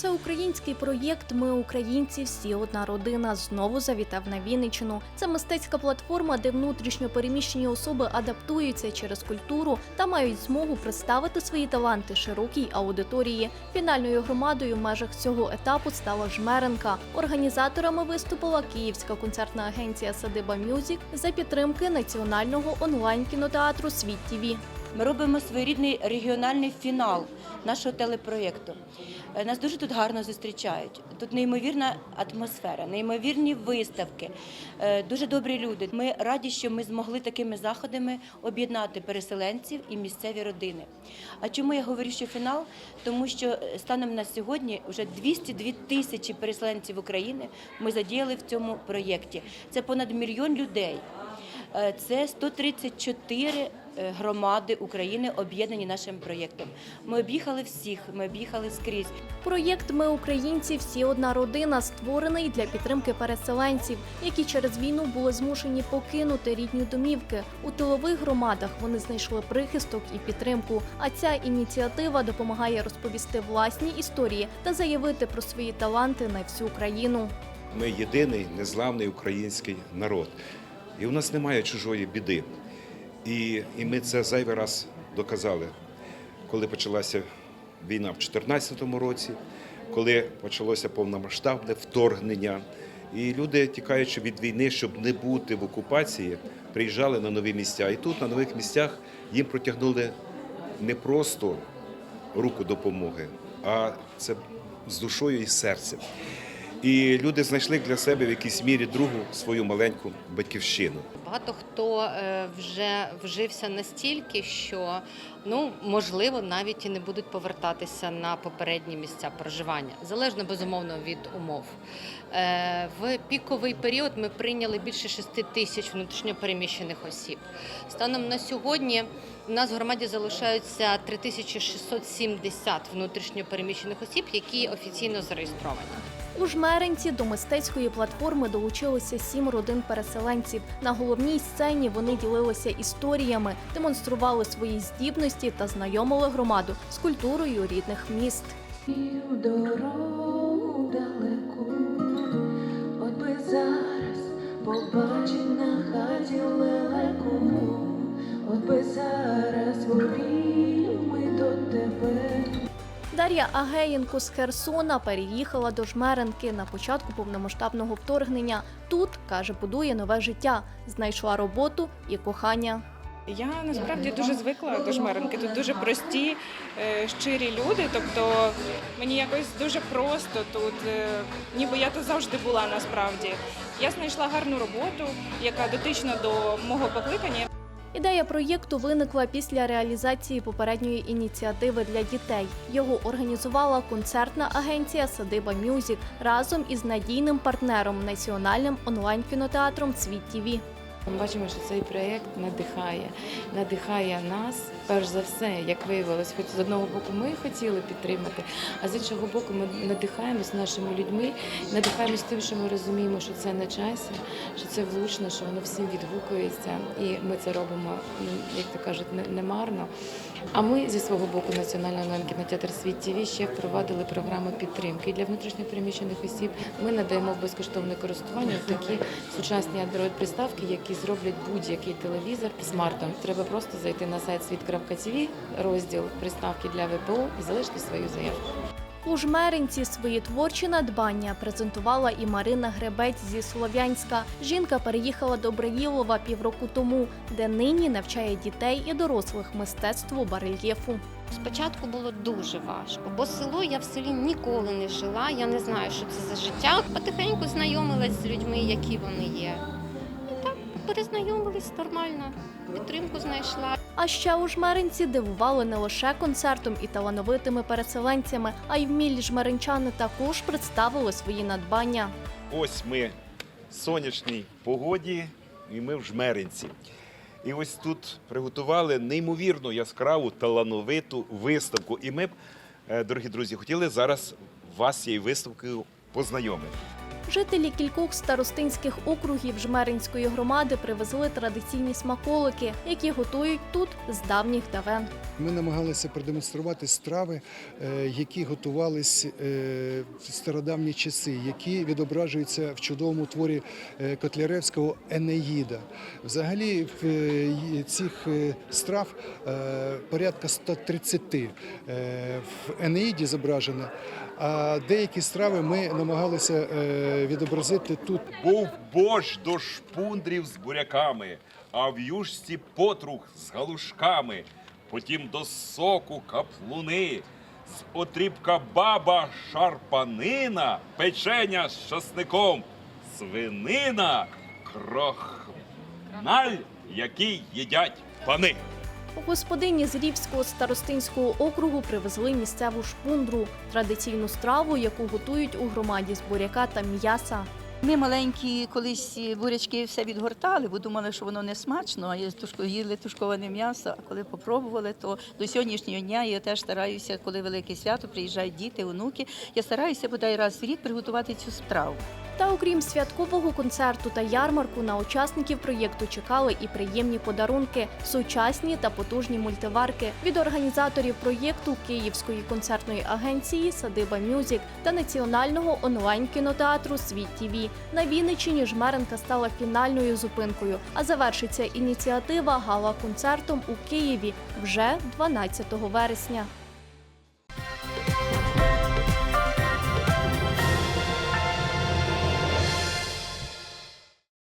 Всеукраїнський проєкт Ми українці всі одна родина знову завітав на Вінниччину. Це мистецька платформа, де внутрішньо переміщені особи адаптуються через культуру та мають змогу представити свої таланти широкій аудиторії. Фінальною громадою в межах цього етапу стала Жмеренка. Організаторами виступила Київська концертна агенція Садиба Мюзік за підтримки національного онлайн кінотеатру Світ ТІВІ. Ми робимо своєрідний регіональний фінал нашого телепроєкту. Е, Нас дуже тут гарно зустрічають. Тут неймовірна атмосфера, неймовірні виставки, е, дуже добрі люди. Ми раді, що ми змогли такими заходами об'єднати переселенців і місцеві родини. А чому я говорю, що фінал? Тому що е, станом на сьогодні вже 202 тисячі переселенців України ми задіяли в цьому проєкті. Це понад мільйон людей. Це 134 е, громади України об'єднані нашим проєктом. Ми об'їхали всіх, ми об'їхали скрізь. Проєкт Ми українці всі одна родина створений для підтримки переселенців, які через війну були змушені покинути рідні домівки. У тилових громадах вони знайшли прихисток і підтримку. А ця ініціатива допомагає розповісти власні історії та заявити про свої таланти на всю країну. Ми єдиний незламний український народ. І у нас немає чужої біди. І, і ми це зайвий раз доказали, коли почалася війна в 2014 році, коли почалося повномасштабне вторгнення. І люди, тікаючи від війни, щоб не бути в окупації, приїжджали на нові місця. І тут, на нових місцях, їм протягнули не просто руку допомоги, а це з душою і серцем. І люди знайшли для себе в якійсь мірі другу свою маленьку батьківщину. Багато хто е, вже вжився настільки, що ну можливо навіть і не будуть повертатися на попередні місця проживання, залежно безумовно від умов. Е, В піковий період ми прийняли більше 6 тисяч внутрішньопереміщених осіб. Станом на сьогодні у нас в громаді залишаються 3670 внутрішньопереміщених осіб, які офіційно зареєстровані. У жмеренці до мистецької платформи долучилося сім родин переселенців. На головній сцені вони ділилися історіями, демонстрували свої здібності та знайомили громаду з культурою рідних міст. Дорогу далеку, от би зараз побачить на хаті лелеку, от би зараз Дар'я Агеєнко з Херсона переїхала до Жмеренки на початку повномасштабного вторгнення. Тут каже, будує нове життя, знайшла роботу і кохання. Я насправді дуже звикла до жмеренки. Тут дуже прості, е, щирі люди. Тобто мені якось дуже просто тут, е, ніби я тут завжди була насправді. Я знайшла гарну роботу, яка дотична до мого покликання. Ідея проєкту виникла після реалізації попередньої ініціативи для дітей. Його організувала концертна агенція Садиба Мюзік разом із надійним партнером національним онлайн-кінотеатром Світ ТІВІ. Ми бачимо, що цей проєкт надихає, надихає нас, перш за все, як виявилось, хоч з одного боку ми хотіли підтримати, а з іншого боку, ми надихаємось нашими людьми, надихаємось тим, що ми розуміємо, що це на часі, що це влучно, що воно всім відгукується, і ми це робимо, ну, як то кажуть, немарно. А ми зі свого боку Національний онлайн кінотеатр Світ ТВ ще впровадили програму підтримки для внутрішньопереміщених осіб. Ми надаємо безкоштовне користування такі сучасні Android-приставки, які зроблять будь-який телевізор смартом. Треба просто зайти на сайт світ.тв, розділ приставки для ВПО і залишити свою заявку. У жмеринці свої творчі надбання презентувала і Марина Гребець зі Слов'янська. Жінка переїхала до Браїлова півроку тому, де нині навчає дітей і дорослих мистецтву барельєфу. Спочатку було дуже важко, бо село я в селі ніколи не жила. Я не знаю, що це за життя. Потихеньку знайомилась з людьми, які вони є. Перезнайомились нормально, підтримку знайшла. А ще у жмеринці дивували не лише концертом і талановитими переселенцями, а й вмілі жмеринчани також представили свої надбання. Ось ми в сонячній погоді, і ми в жмеринці. І ось тут приготували неймовірно яскраву талановиту виставку. І ми б, е, дорогі друзі, хотіли зараз вас цією виставкою познайомити. Жителі кількох старостинських округів Жмеринської громади привезли традиційні смаколики, які готують тут з давніх давен. Ми намагалися продемонструвати страви, е, які готувались е, в стародавні часи, які відображуються в чудовому творі е, Котляревського Енеїда. Взагалі цих страв порядка 130 е, в Енеїді зображено, а деякі страви ми намагалися е, відобразити тут. Був борщ до шпундрів з буряками, а в юшці потрух з галушками, потім до соку каплуни, з отрібка баба шарпанина, печеня з часником, свинина, крохмаль, який їдять пани. Господині з Рівського старостинського округу привезли місцеву шпундру традиційну страву, яку готують у громаді з буряка та м'яса. Ми маленькі колись бурячки все відгортали, бо думали, що воно не смачно, а їли тушковане м'ясо. А коли попробували, то до сьогоднішнього дня я теж стараюся, коли велике свято, приїжджають діти, онуки. Я стараюся бодай раз в рік приготувати цю страву. Та окрім святкового концерту та ярмарку, на учасників проєкту чекали і приємні подарунки, сучасні та потужні мультиварки від організаторів проєкту Київської концертної агенції Садиба Мюзік та національного онлайн кінотеатру Світ ТІВІ. На Вінниччині жмеренка стала фінальною зупинкою. А завершиться ініціатива гала концертом у Києві вже 12 вересня.